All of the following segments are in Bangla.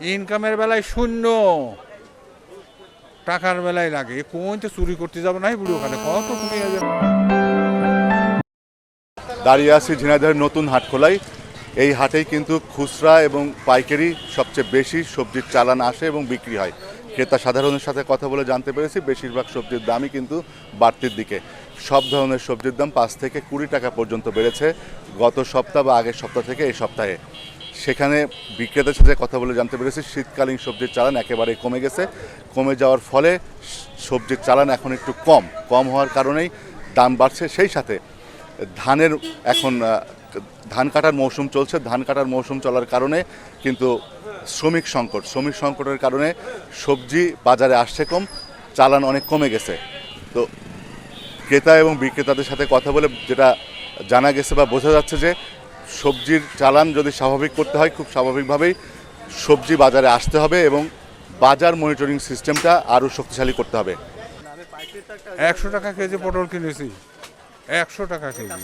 ইনকামের বেলায় শূন্য। টাকার বেলায় লাগে। কোন তো চুরি করতে যাব নাই বুড়ো ওখানে। কত যাবে। দাঁড়িয়ে আছি ঝিনাইদহের নতুন হাট খোলাই এই হাটেই কিন্তু খুচরা এবং পাইকারি সবচেয়ে বেশি সবজির চালান আসে এবং বিক্রি হয়। ক্রেতা সাধারণের সাথে কথা বলে জানতে পেরেছি, বেশিরভাগ সবজির দামই কিন্তু বাড়তির দিকে। সব ধরনের সবজির দাম পাঁচ থেকে কুড়ি টাকা পর্যন্ত বেড়েছে গত সপ্তাহ বা আগের সপ্তাহ থেকে এই সপ্তাহে। সেখানে বিক্রেতার সাথে কথা বলে জানতে পেরেছি, শীতকালীন সবজির চালান একেবারে কমে গেছে। কমে যাওয়ার ফলে সবজির চালান এখন একটু কম কম হওয়ার কারণেই দাম বাড়ছে। সেই সাথে ধানের এখন ধান কাটার মৌসুম চলছে। ধান কাটার মৌসুম চলার কারণে কিন্তু শ্রমিক সংকট, শ্রমিক সংকটের কারণে সবজি বাজারে আসছে কম, চালান অনেক কমে গেছে। তো ক্রেতা এবং বিক্রেতাদের সাথে কথা বলে যেটা জানা গেছে বা বোঝা যাচ্ছে যে সবজির চালান যদি স্বাভাবিক করতে হয়, খুব স্বাভাবিকভাবেই সবজি বাজারে আসতে হবে এবং বাজার মনিটরিং সিস্টেমটা আরও শক্তিশালী করতে হবে। একশো টাকা কেজি পটল কিনেছি। একশো টাকা কেজি।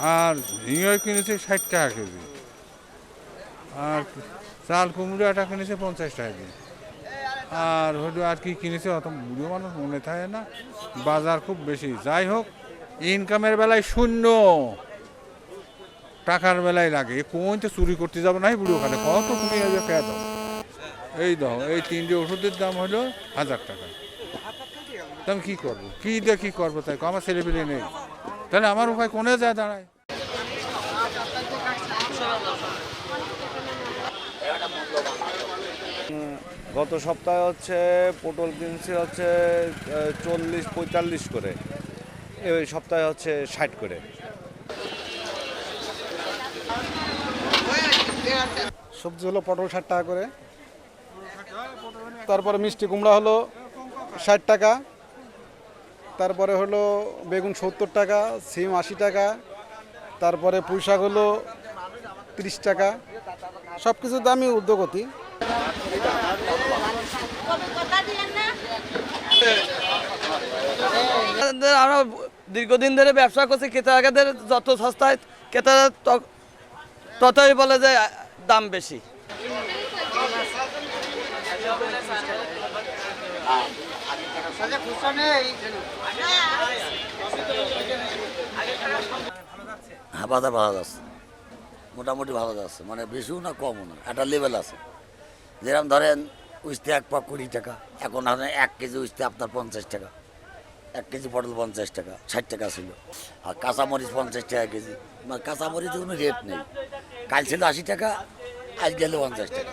আর ঝিঙে কিনেছি ষাট টাকা কেজি। আর চাল কুমড়োটা কিনেছে পঞ্চাশ টাকা কেজি। আর হয়তো আর কি কিনেছে অত বুড়ো মানুষ মনে থাকে না। বাজার খুব বেশি। যাই হোক ইনকামের বেলায় শূন্য। টাকার বেলায় লাগে। কোন চুরি করতে যাব নাই বুড়ো ওখানে? কত যাবে পেয়ে দাও। এই দাও, এই তিনটে ওষুধের দাম হলো হাজার টাকা। তা আমি কী করব? কী দিয়ে কী করব তাই আমার ছেলে পেলে নেই। তাহলে আমার উপায় কোনে যায় দাঁড়ায়? গত সপ্তাহে হচ্ছে পটল কিনছি হচ্ছে চল্লিশ পঁয়তাল্লিশ করে। এই সপ্তাহে হচ্ছে ষাট করে। সবজি হলো পটল ষাট টাকা করে। তারপরে মিষ্টি কুমড়া হলো ষাট টাকা। তারপরে হলো বেগুন সত্তর টাকা, সিম আশি টাকা। তারপরে পুঁই শাক হলো তিরিশ টাকা। সব কিছুর দামই উদ্যোগতি আমরা দীর্ঘদিন ধরে ব্যবসা করছি, ক্রেতাদের যত সস্তায় ক্রেতারা ততই বলে যে, দাম বেশি। হ্যাঁ বাজার ভালো যাচ্ছে। মোটামুটি ভালো যাচ্ছে। মানে বেশিও না, কমও না। একটা লেভেল আছে। যেরকম ধরেন, উস্তে এক পাক কুড়ি টাকা। এখন আপনার এক কেজি উস্তে আপনার পঞ্চাশ টাকা। এক কেজি পটল পঞ্চাশ টাকা, ষাট টাকা ছিল। আর কাঁচামরিচ পঞ্চাশ টাকা কেজি। মানে কাঁচামরিচের কোনো রেট নেই। কাল ছিল আশি টাকা, আজ গেলে পঞ্চাশ টাকা।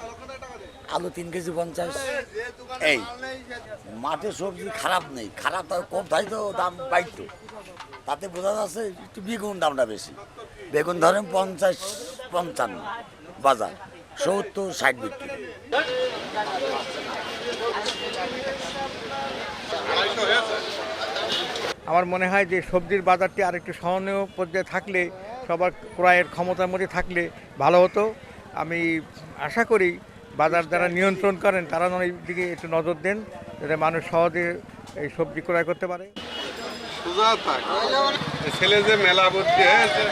আলু তিন কেজি পঞ্চাশ। এই, মাঠে সবজি খারাপ নেই, খারাপ তার কম, তাই তো দাম বাড়তো তাতে বোঝা যাচ্ছে একটু বেগুন দামটা বেশি। বেগুন ধরেন পঞ্চাশ পঞ্চান্ন, বাজার সত্তর ষাট বিক্রি। আমার মনে হয় যে সবজির বাজারটি আরেকটু সহনীয় পর্যায়ে থাকলে সবার ক্রয়ের ক্ষমতার মধ্যে থাকলে ভালো হতো। আমি আশা করি বাজার যারা নিয়ন্ত্রণ করেন, তারা এই দিকে একটু নজর দেন, যাতে মানুষ সহজে এই সবজি ক্রয় করতে পারে। ছেলে যে মেলা ভর্তি হয়েছে